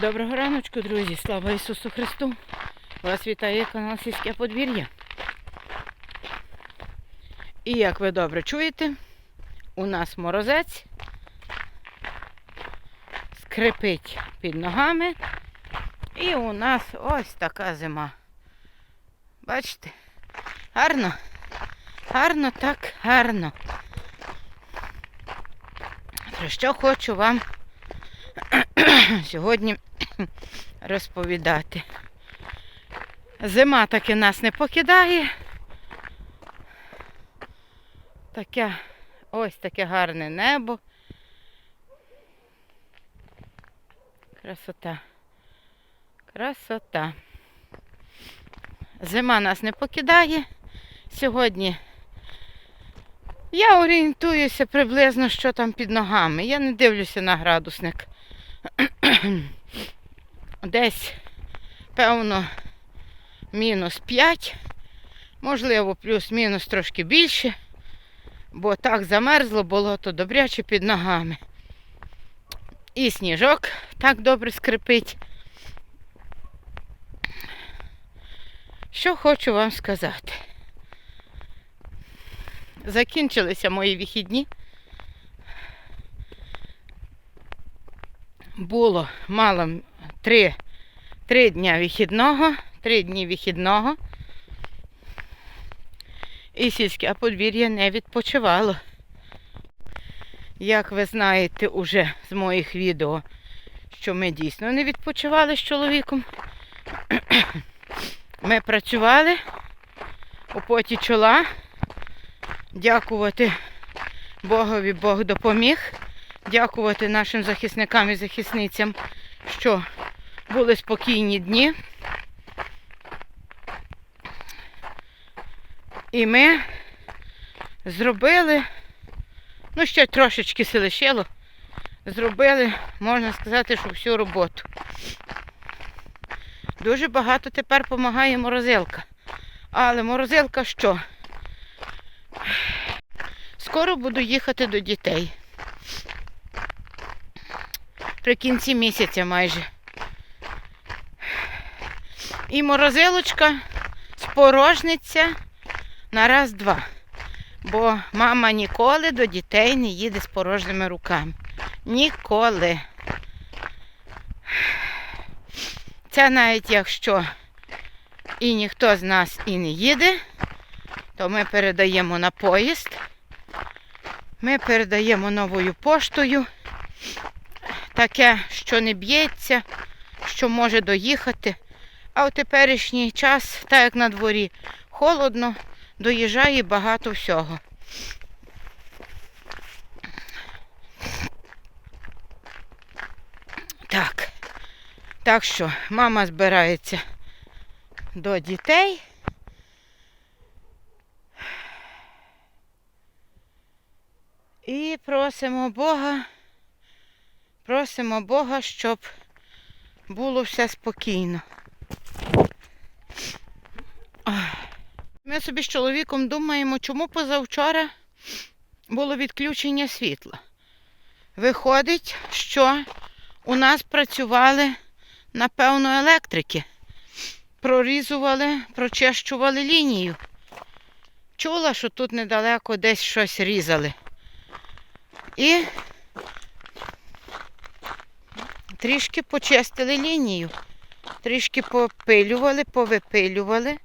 Доброго раночку, друзі! Слава Ісусу Христу! Вас вітає канал Сільське подвір'я. І як ви добре чуєте, у нас морозець скрипить під ногами. І у нас ось така зима. Бачите? Гарно. Гарно, так гарно. Про що хочу вам сьогодні розповідати. Зима таки нас не покидає. Таке, ось таке гарне небо. Красота. Красота. Зима нас не покидає. Сьогодні я орієнтуюся приблизно, що там під ногами. Я не дивлюся на градусник. Десь, певно, мінус 5, можливо, плюс-мінус трошки більше, бо так замерзло болото добряче під ногами. І сніжок так добре скрипить. Що хочу вам сказати. Закінчилися мої вихідні. Було мало три, три дня вихідного, три дні вихідного. І сільське подвір'я не відпочивало. Як ви знаєте уже з моїх відео, що ми дійсно не відпочивали з чоловіком. Ми працювали у поті чола. Дякувати Богові Бог допоміг дякувати нашим захисникам і захисницям, що були спокійні дні. І ми зробили, ну ще трошечки се зробили, можна сказати, що всю роботу. Дуже багато тепер допомагає морозилка. Але морозилка що? Скоро буду їхати до дітей при кінці місяця майже. І морозилочка спорожниця на раз-два. Бо мама ніколи до дітей не їде з порожніми руками. Ніколи. Це навіть якщо і ніхто з нас і не їде, то ми передаємо на поїзд. Ми передаємо новою поштою таке, що не б'ється, що може доїхати. А в теперішній час, так як на дворі, холодно, доїжджає багато всього. Так, так що мама збирається до дітей. І просимо Бога. Просимо Бога, щоб було все спокійно. Ми собі з чоловіком думаємо, чому позавчора було відключення світла. Виходить, що у нас працювали, напевно, електрики. Прорізували, прочищували лінію. Чула, що тут недалеко десь щось різали. І трішки почистили лінію, трішки попилювали, повипилювали.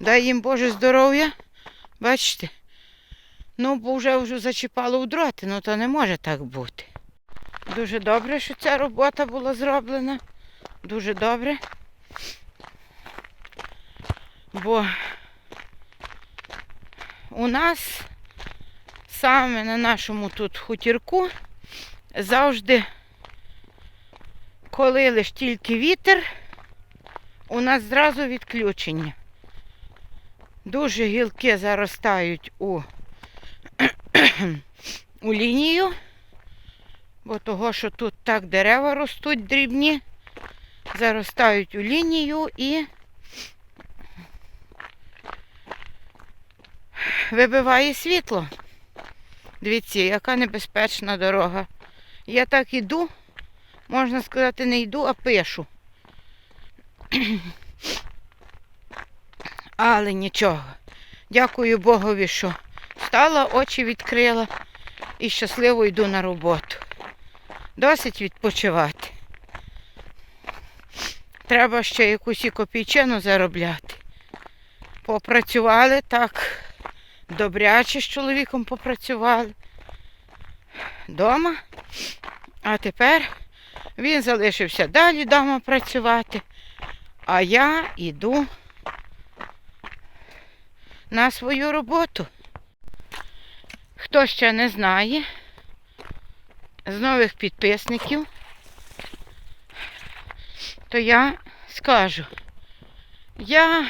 Дай їм Боже здоров'я. Бачите? Ну, бо вже вже зачіпало в дроти, ну то не може так бути. Дуже добре, що ця робота була зроблена. Дуже добре. Бо у нас саме на нашому тут хутірку завжди коли лиш тільки вітер, у нас зразу відключення. Дуже гілки заростають у, у лінію, бо того, що тут так дерева ростуть дрібні, заростають у лінію і вибиває світло. Дивіться, яка небезпечна дорога. Я так іду, можна сказати, не йду, а пишу. Але нічого. Дякую Богові, що встала, очі відкрила і щасливо йду на роботу. Досить відпочивати. Треба ще якусь і копійчину заробляти. Попрацювали так, добряче з чоловіком попрацювали. Дома. А тепер він залишився далі вдома працювати, а я йду на свою роботу. Хто ще не знає, з нових підписників, то я скажу, я,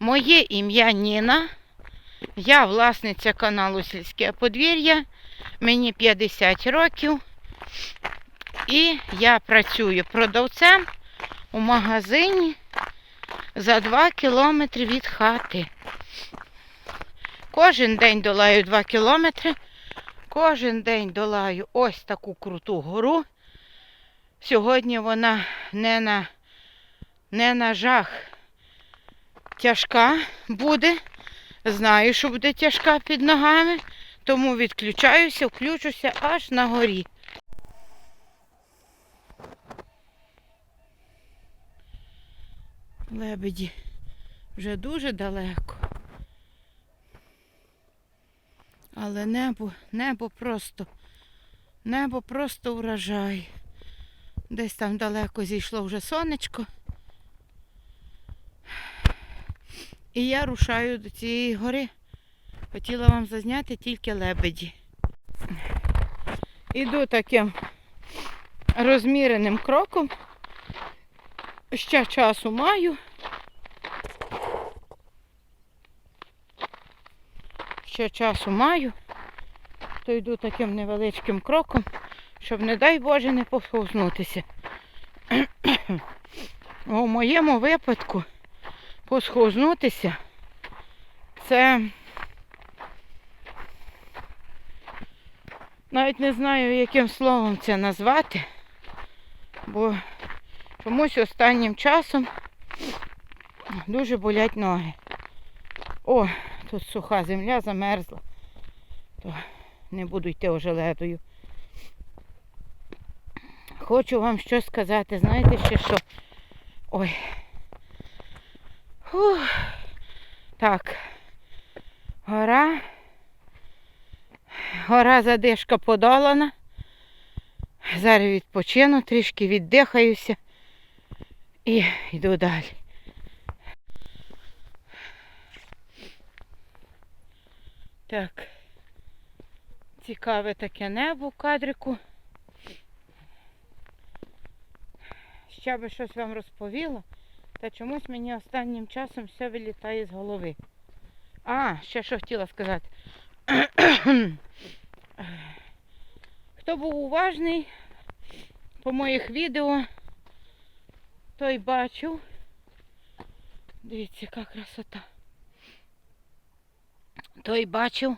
моє ім'я Ніна, я власниця каналу Сільське подвір'я, мені 50 років, і я працюю продавцем у магазині за 2 кілометри від хати. Кожен день долаю 2 кілометри. Кожен день долаю ось таку круту гору. Сьогодні вона не на, не на жах тяжка буде. Знаю, що буде тяжка під ногами, тому відключаюся, включуся аж на горі. Лебеді вже дуже далеко. Але небо, небо просто, небо просто вражає. Десь там далеко зійшло вже сонечко. І я рушаю до цієї гори. Хотіла вам зазняти тільки лебеді. Іду таким розміреним кроком. Ще часу маю. Ще часу маю, то йду таким невеличким кроком, щоб, не дай Боже, не посхознутися. У моєму випадку посхознутися це навіть не знаю, яким словом це назвати, бо чомусь останнім часом дуже болять ноги. О, тут суха земля замерзла, то не буду йти ожеледою. Хочу вам щось сказати, знаєте ще що? Ой. Фух. Так. Гора. Гора задишка подолана. Зараз відпочину, трішки віддихаюся і йду далі. Так. Цікаве таке небо в кадрику. Ще би щось вам розповіла, та чомусь мені останнім часом все вилітає з голови. А, ще що хотіла сказати. Хто був уважний по моїх відео, той бачив. Дивіться, яка красота. Той бачив,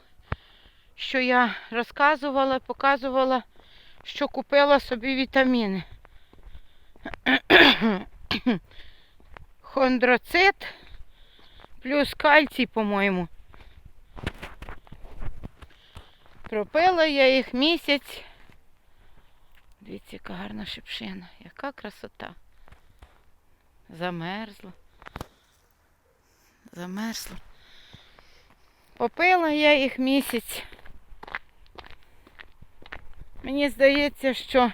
що я розказувала, показувала, що купила собі вітаміни. Хондроцит плюс кальцій, по-моєму. Пропила я їх місяць. Дивіться, яка гарна шипшина. Яка красота. Замерзла. Замерзла. Попила я їх місяць. Мені здається, що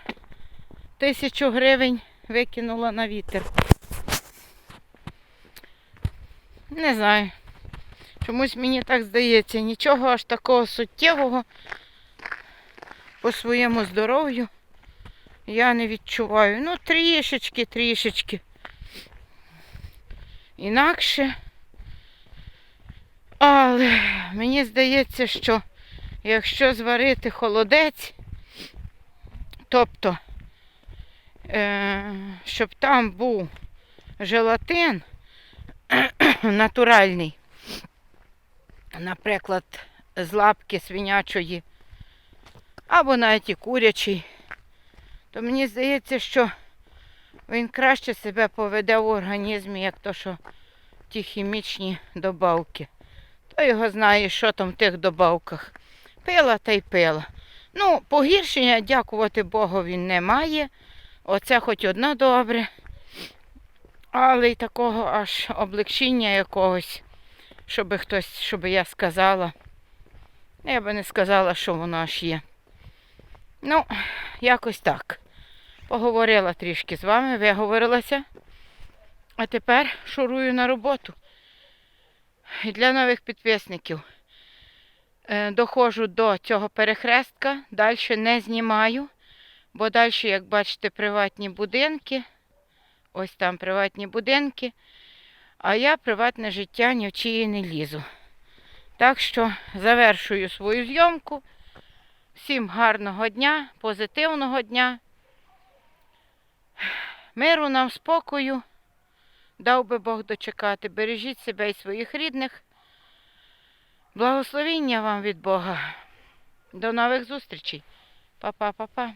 тисячу гривень викинула на вітер. Не знаю. Чомусь мені так здається, нічого аж такого суттєвого по своєму здоров'ю я не відчуваю. Ну, трішечки, трішечки. Інакше. Але мені здається, що якщо зварити холодець, тобто, е, щоб там був желатин натуральний, наприклад, з лапки свинячої, або навіть і курячий, то мені здається, що він краще себе поведе в організмі, як то, що ті хімічні добавки. То його знає, що там в тих добавках. Пила та й пила. Ну, погіршення, дякувати Богові, немає. Оце хоч одно добре. Але й такого аж облегчення якогось, щоб хтось, щоб я сказала. Я би не сказала, що воно аж є. Ну, якось так. Поговорила трішки з вами, виговорилася. А тепер шурую на роботу. І для нових підписників. Е, доходжу до цього перехрестка, далі не знімаю, бо далі, як бачите, приватні будинки. Ось там приватні будинки. А я приватне життя ні в чиї не лізу. Так що завершую свою зйомку. Всім гарного дня, позитивного дня. Миру нам, спокою. Дав би Бог дочекати. Бережіть себе і своїх рідних. Благословіння вам від Бога. До нових зустрічей. Па-па-па-па.